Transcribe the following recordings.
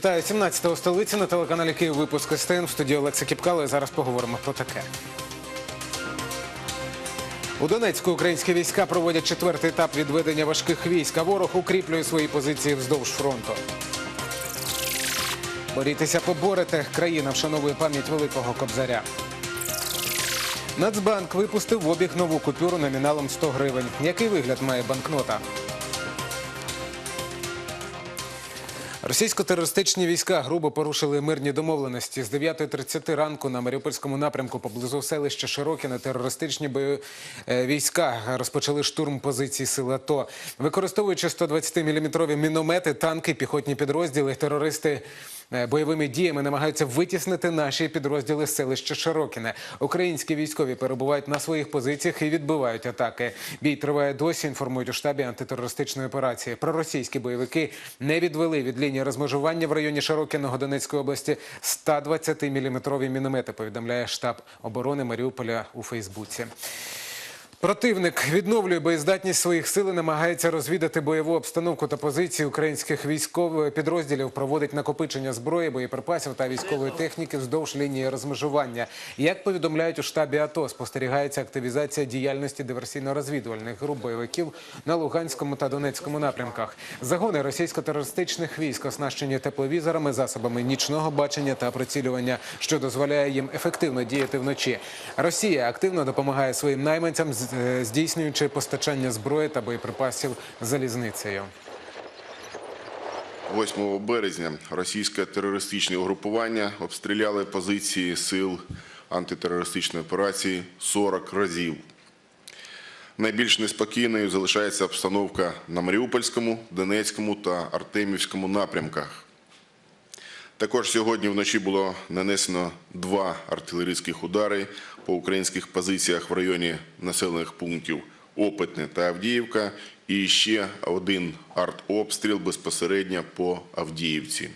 Вітаю 17-го столиці на телеканалі Київ. Випуск СТН в студії Олекса Кіпкало. І зараз поговоримо про таке. У Донецьку українські війська проводять четвертий етап відведення важких військ, а ворог укріплює свої позиції вздовж фронту. Борітеся поборете. Країна вшановує пам'ять великого кобзаря. Нацбанк випустив в обіг нову купюру номіналом 100 гривень. Який вигляд має банкнота? Російсько-терористичні війська грубо порушили мирні домовленості. З 9.30 ранку на Маріупольському напрямку поблизу селища Широкіне терористичні бої... е, війська розпочали штурм позицій сил АТО. Використовуючи 120-мм міномети, танки, піхотні підрозділи, терористи бойовими діями намагаються витіснити наші підрозділи з селища Широкіне. Українські військові перебувають на своїх позиціях і відбивають атаки. Бій триває досі. Інформують у штабі антитерористичної операції. Проросійські бойовики не відвели від лінії розмежування в районі Широкіного Донецької області 120-мм міномети. Повідомляє штаб оборони Маріуполя у Фейсбуці. Противник відновлює боєздатність своїх сил і намагається розвідати бойову обстановку та позиції українських військових підрозділів, проводить накопичення зброї, боєприпасів та військової техніки вздовж лінії розмежування. Як повідомляють у штабі АТО, спостерігається активізація діяльності диверсійно-розвідувальних груп бойовиків на Луганському та Донецькому напрямках. Загони російсько-терористичних військ оснащені тепловізорами, засобами нічного бачення та прицілювання, що дозволяє їм ефективно діяти вночі. Росія активно допомагає своїм найманцям, з- е, здійснюючи постачання зброї та боєприпасів залізницею. 8 березня російське терористичне угрупування обстріляли позиції сил антитерористичної операції 40 разів. Найбільш неспокійною залишається обстановка на Маріупольському, Донецькому та Артемівському напрямках. Також сьогодні вночі було нанесено два артилерійських удари по українських позиціях в районі населених пунктів Опитне та Авдіївка, і ще один артобстріл безпосередньо по Авдіївці.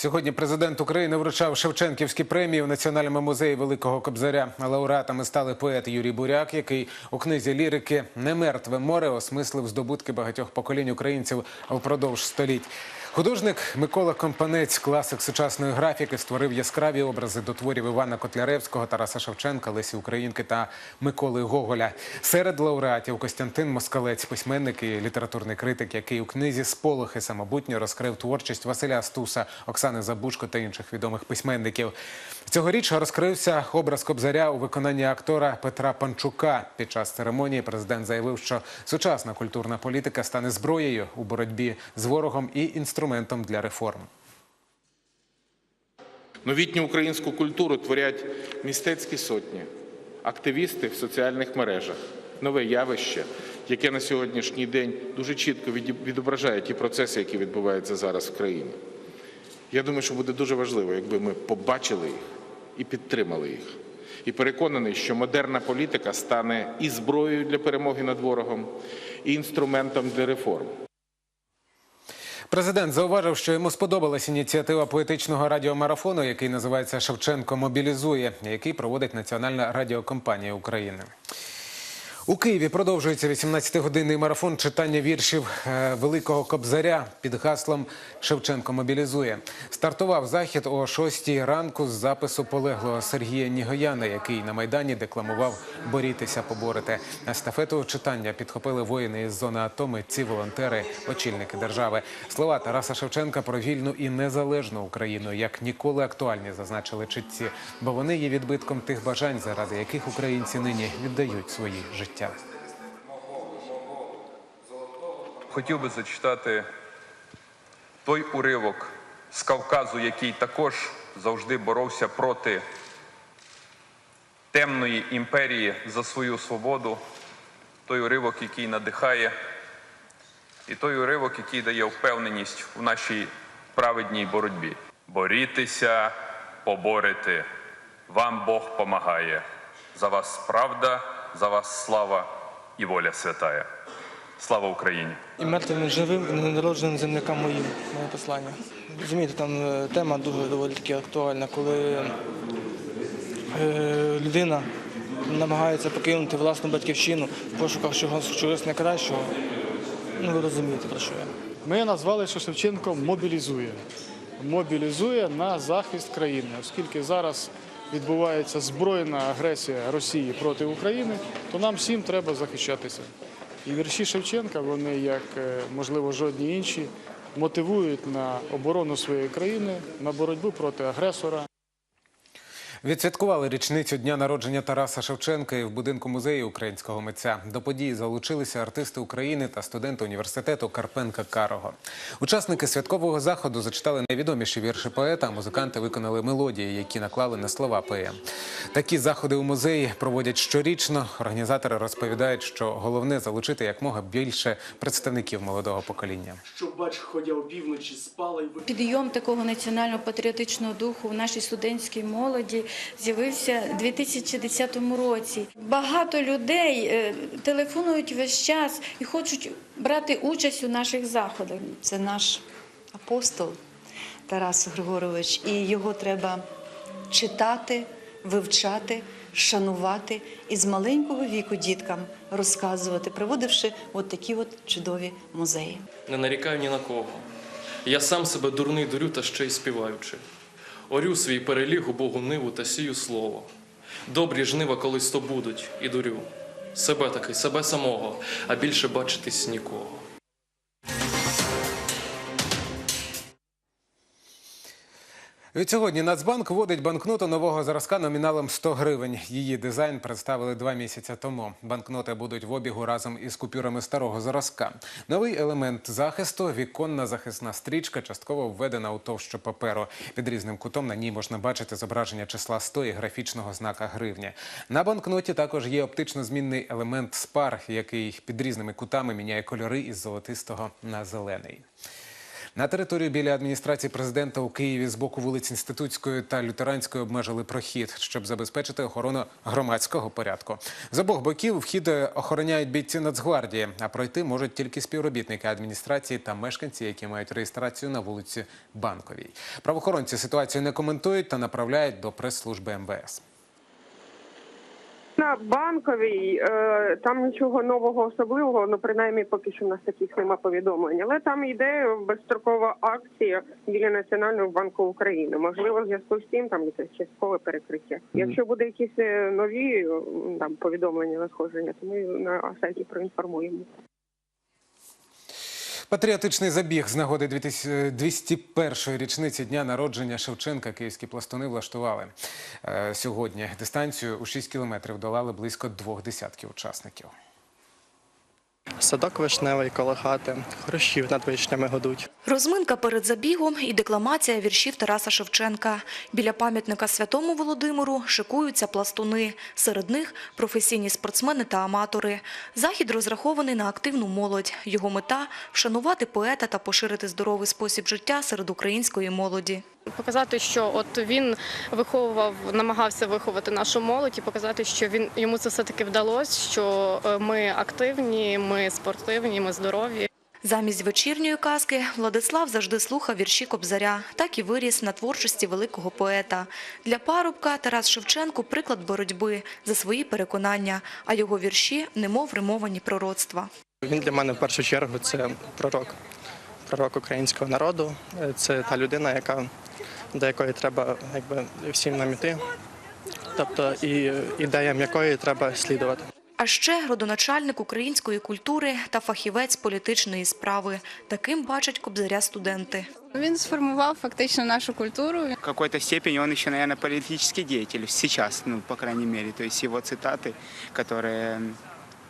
Сьогодні президент України вручав Шевченківські премії в Національному музеї Великого Кобзаря. Лауреатами стали поет Юрій Буряк, який у книзі лірики «Немертве море осмислив здобутки багатьох поколінь українців впродовж століть. Художник Микола Компанець, класик сучасної графіки, створив яскраві образи до творів Івана Котляревського, Тараса Шевченка, Лесі Українки та Миколи Гоголя. Серед лауреатів Костянтин Москалець, письменник і літературний критик, який у книзі Сполохи самобутньо розкрив творчість Василя Стуса, Оксани Забушко та інших відомих письменників. Цьогоріч розкрився образ Кобзаря у виконанні актора Петра Панчука. Під час церемонії президент заявив, що сучасна культурна політика стане зброєю у боротьбі з ворогом і інструментом для реформ. Новітню українську культуру творять містецькі сотні, активісти в соціальних мережах, нове явище, яке на сьогоднішній день дуже чітко відображає ті процеси, які відбуваються зараз в країні. Я думаю, що буде дуже важливо, якби ми побачили їх і підтримали їх. І переконаний, що модерна політика стане і зброєю для перемоги над ворогом, і інструментом для реформ. Президент зауважив, що йому сподобалась ініціатива поетичного радіомарафону, який називається Шевченко мобілізує, який проводить Національна радіокомпанія України. У Києві продовжується 18-годинний марафон читання віршів е, Великого Кобзаря під гаслом Шевченко мобілізує. Стартував захід о 6 ранку з запису полеглого Сергія Нігояна, який на майдані декламував борітеся, поборете. Естафету читання підхопили воїни із зони АТО, митці, волонтери, очільники держави. Слова Тараса Шевченка про вільну і незалежну Україну як ніколи актуальні, зазначили читці, бо вони є відбитком тих бажань, заради яких українці нині віддають свої життя. Хотів би зачитати той уривок з Кавказу, який також завжди боровся проти темної імперії за свою свободу, той уривок, який надихає, і той уривок, який дає впевненість в нашій праведній боротьбі. Борітеся, поборете, вам Бог помагає. За вас правда, за вас слава і воля святая. Слава Україні! І мертвим і живим, і ненародженим землякам моїм, моє послання. Розумієте, там е, тема дуже доволі таки актуальна, коли е, людина намагається покинути власну батьківщину в пошуках чогось, чогось найкращого. Ну, ви розумієте, про що я. Ми назвали, що Шевченко мобілізує. Мобілізує на захист країни, оскільки зараз відбувається збройна агресія Росії проти України, то нам всім треба захищатися. І вірші Шевченка, вони, як е, можливо жодні інші, мотивують на оборону своєї країни, на боротьбу проти агресора. Відсвяткували річницю дня народження Тараса Шевченка і в будинку музею українського митця. До події залучилися артисти України та студенти університету Карпенка Карого. Учасники святкового заходу зачитали найвідоміші вірші поета, а музиканти виконали мелодії, які наклали на слова поем. Такі заходи у музеї проводять щорічно. Організатори розповідають, що головне залучити якмога більше представників молодого покоління. Що бач, ходя опівночі спала ви- Підйом такого національного патріотичного духу в нашій студентській молоді з'явився у 2010 році. Багато людей е, телефонують весь час і хочуть брати участь у наших заходах. Це наш апостол Тарас Григорович, і його треба читати, вивчати, шанувати і з маленького віку діткам розказувати, приводивши от такі от чудові музеї. не нарікаю ні на кого. Я сам себе дурний дурю та ще й співаючи. Орю свій переліг у Богу ниву та сію слово. Добрі жнива колись то будуть, і дурю. Себе таки, себе самого, а більше бачитись нікого. Відсьогодні Нацбанк вводить банкноту нового зразка номіналом 100 гривень. Її дизайн представили два місяці тому. Банкноти будуть в обігу разом із купюрами старого зразка. Новий елемент захисту віконна захисна стрічка, частково введена у товщу паперу. Під різним кутом на ній можна бачити зображення числа 100 і графічного знака гривні. На банкноті також є оптично змінний елемент спар, який під різними кутами міняє кольори із золотистого на зелений. На територію біля адміністрації президента у Києві з боку вулиць Інститутської та Лютеранської обмежили прохід, щоб забезпечити охорону громадського порядку. З обох боків вхід охороняють бійці Нацгвардії, а пройти можуть тільки співробітники адміністрації та мешканці, які мають реєстрацію на вулиці Банковій. Правоохоронці ситуацію не коментують та направляють до прес-служби МВС. На банковій е, там нічого нового особливого, ну принаймні поки що в нас таких нема повідомлень. Але там йде безстрокова акція біля Національного банку України. Можливо, в зв'язку з цим там якесь часткове перекриття. Якщо буде якісь е, нові там повідомлення надходження, то ми на сайті проінформуємо. Патріотичний забіг з нагоди 201-ї річниці дня народження Шевченка київські пластуни влаштували. Е, Сьогодні дистанцію у 6 кілометрів долали близько двох десятків учасників. Садок вишневий коло хати, хрущів над вишнями годуть. Розминка перед забігом і декламація віршів Тараса Шевченка. Біля пам'ятника Святому Володимиру шикуються пластуни. Серед них професійні спортсмени та аматори. Захід розрахований на активну молодь. Його мета – вшанувати поета та поширити здоровий спосіб життя серед української молоді. Показати, що от він виховував, намагався виховати нашу молодь і показати, що він йому це все таки вдалося, що е, ми активні, ми спортивні, ми здорові. Замість вечірньої казки Владислав завжди слухав вірші Кобзаря, так і виріс на творчості великого поета. Для парубка Тарас Шевченко – приклад боротьби за свої переконання, а його вірші – немов римовані пророцтва. Він для мене в першу чергу це пророк. Пророк українського народу. Це та людина, яка, до якої треба якби, всім нам іти. Тобто і ідеям якої треба слідувати. А ще родоначальник української культури та фахівець політичної справи. Таким бачать Кобзаря студенти. Він сформував фактично нашу культуру. В какой-то степени он еще, наверное, политический деятель сейчас, ну, по крайней мере. То есть его цитаты, которые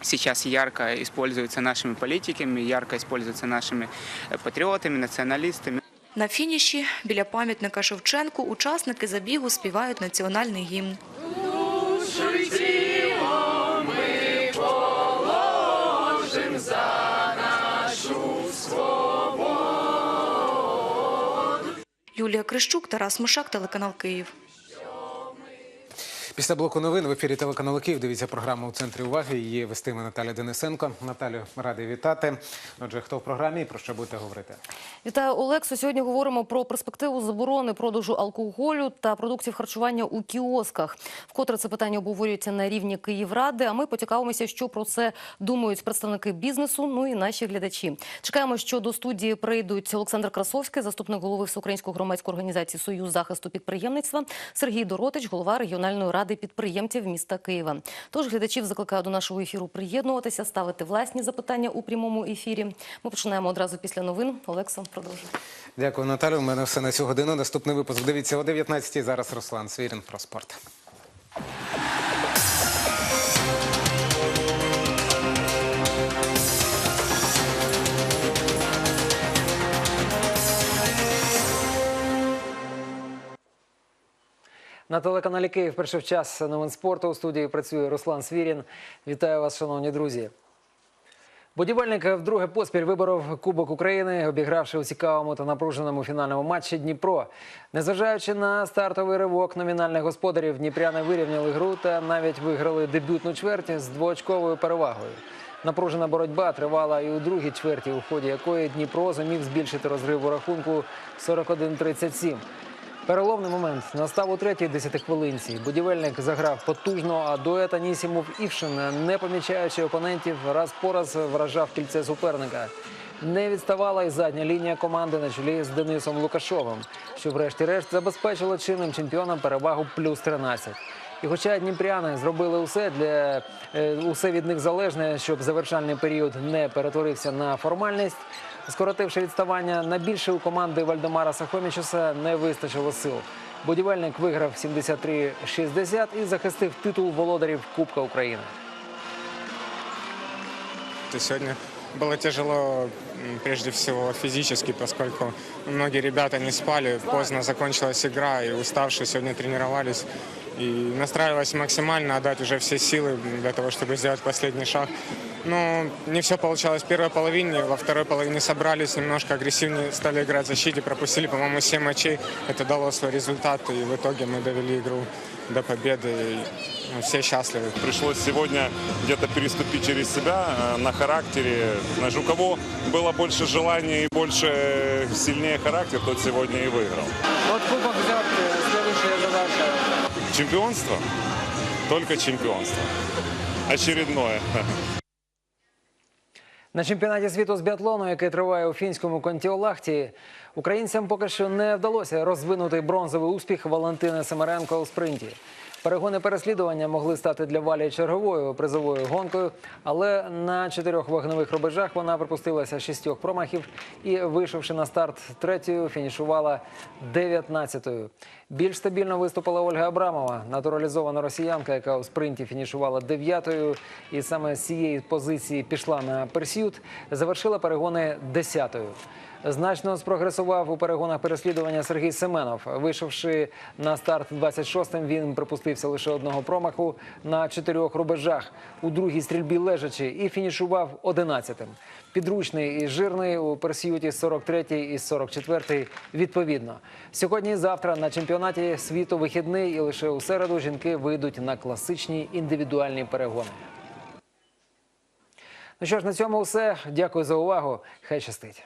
сейчас ярко используются нашими политиками, ярко используются нашими э, патриотами, националистами. На фініші біля пам'ятника Шевченку учасники забігу співають національний гімн. Юлія Крищук, Тарас Мушак, телеканал Київ. Після блоку новин в ефірі телеканалу Київ дивіться програму у центрі уваги. Її вестиме Наталя Денисенко. Наталю, радий вітати. Отже, хто в програмі і про що будете говорити? Вітаю, Олексу. Сьогодні говоримо про перспективу заборони продажу алкоголю та продуктів харчування у кіосках. Вкотре це питання обговорюється на рівні Київради. А ми поцікавимося, що про це думають представники бізнесу. Ну і наші глядачі. Чекаємо, що до студії прийдуть Олександр Красовський, заступник голови Всеукраїнської громадської організації Союз захисту підприємництва, Сергій Доротич, голова регіональної ради підприємців міста Києва. Тож глядачів закликаю до нашого ефіру приєднуватися, ставити власні запитання у прямому ефірі. Ми починаємо одразу після новин. Олексо, продовжуй. Дякую, Наталю. У мене все на цю годину. Наступний випуск дивіться о 19-й. Зараз Руслан Свірін про спорт. На телеканалі Київ перший час новин спорту у студії працює Руслан Свірін. Вітаю вас, шановні друзі. Будівельник вдруге поспіль виборов Кубок України, обігравши у цікавому та напруженому фінальному матчі Дніпро. Незважаючи на стартовий ривок номінальних господарів, дніпряни вирівняли гру та навіть виграли дебютну чверть з двоочковою перевагою. Напружена боротьба тривала і у другій чверті, у ході якої Дніпро зумів збільшити розрив у рахунку 41-37. Переломний момент настав у третій десятихвилинці. Будівельник заграв потужно, а дует Анісімов Івшин, не помічаючи опонентів, раз по раз вражав кільце суперника. Не відставала і задня лінія команди на чолі з Денисом Лукашовим, що врешті-решт забезпечило чинним чемпіонам перевагу плюс 13. І хоча дніпряни зробили усе для е, усе від них залежне, щоб завершальний період не перетворився на формальність, скоротивши відставання на більше у команди Вальдемара Сахомічуса не вистачило сил. Будівельник виграв 73-60 і захистив титул володарів Кубка України. Сегодня было тяжело, прежде всего физически, поскольку многие ребята не спали, поздно закончилась игра, и уставшие сегодня тренировались. И настраивалась максимально отдать уже все силы для того, чтобы сделать последний шаг. Но не все получалось в первой половине. Во второй половине собрались, немножко агрессивнее стали играть в защите, пропустили, по-моему, 7 мячей. Это дало свой результат, и в итоге мы довели игру до победы. И, ну, все счастливы. Пришлось сегодня где-то переступить через себя э, на характере. Знаешь, у кого было больше желания и больше э, сильнее характер, тот сегодня и выиграл. От Кубок. Чемпионство? Только чемпионство. Очередное. На чемпіонаті світу з біатлону, який триває у фінському Контіолахті, українцям поки що не вдалося розвинути бронзовий успіх Валентини Семеренко у спринті. Перегони переслідування могли стати для Валі черговою призовою гонкою, але на чотирьох вогневих рубежах вона припустилася шістьох промахів і, вийшовши на старт третьою, фінішувала 19-ю. Більш стабільно виступила Ольга Абрамова, натуралізована росіянка, яка у спринті фінішувала дев'ятою, і саме з цієї позиції пішла на персют, завершила перегони десятою. Значно спрогресував у перегонах переслідування Сергій Семенов. Вийшовши на старт 26-м, він припустився лише одного промаху на чотирьох рубежах у другій стрільбі лежачи і фінішував 11-тим. Підручний і жирний у персіюті 43-й і 44-й відповідно. Сьогодні і завтра на чемпіонаті світу вихідний і лише у середу жінки вийдуть на класичні індивідуальні перегони. Ну що ж, на цьому все. Дякую за увагу. Хай щастить.